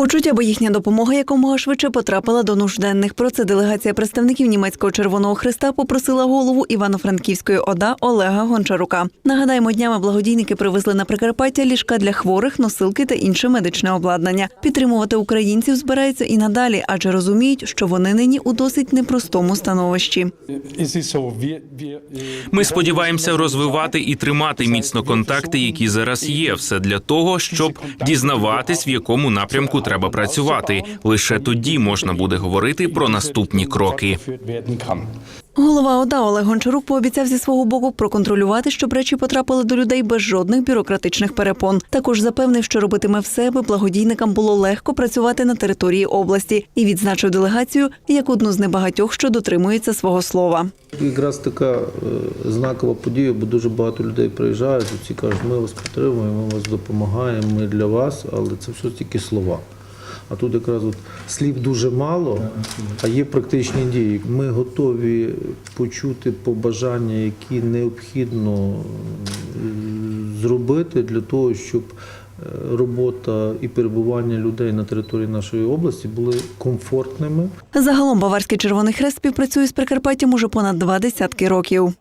Хочуть, аби їхня допомога якомога швидше потрапила до нужденних. Про це делегація представників німецького Червоного Христа попросила голову Івано-Франківської ОДА Олега Гончарука. Нагадаємо, днями благодійники привезли на Прикарпаття ліжка для хворих, носилки та інше медичне обладнання. Підтримувати українців збираються і надалі, адже розуміють, що вони нині у досить непростому становищі. Ми сподіваємося розвивати і тримати міцно контакти, які зараз є. Все для того, щоб дізнаватись, в якому напрямку треба працювати. Лише тоді можна буде говорити про наступні кроки. Голова ОДА Олег Гончарук пообіцяв зі свого боку проконтролювати, щоб речі потрапили до людей без жодних бюрократичних перепон. Також запевнив, що робитиме все, аби благодійникам було легко працювати на території області, і відзначив делегацію як одну з небагатьох, що дотримується свого слова. Якраз така е, знакова подія, бо дуже багато людей приїжджають, і кажуть, ми вас підтримуємо, ми вас допомагаємо, ми для вас, але це все тільки слова. А тут якраз от слів дуже мало, а є практичні дії. Ми готові почути побажання, які необхідно зробити для того, щоб е, робота і перебування людей на території нашої області були комфортними. Загалом Баварський Червоний Хрест співпрацює з Прикарпаттям уже понад два десятки років.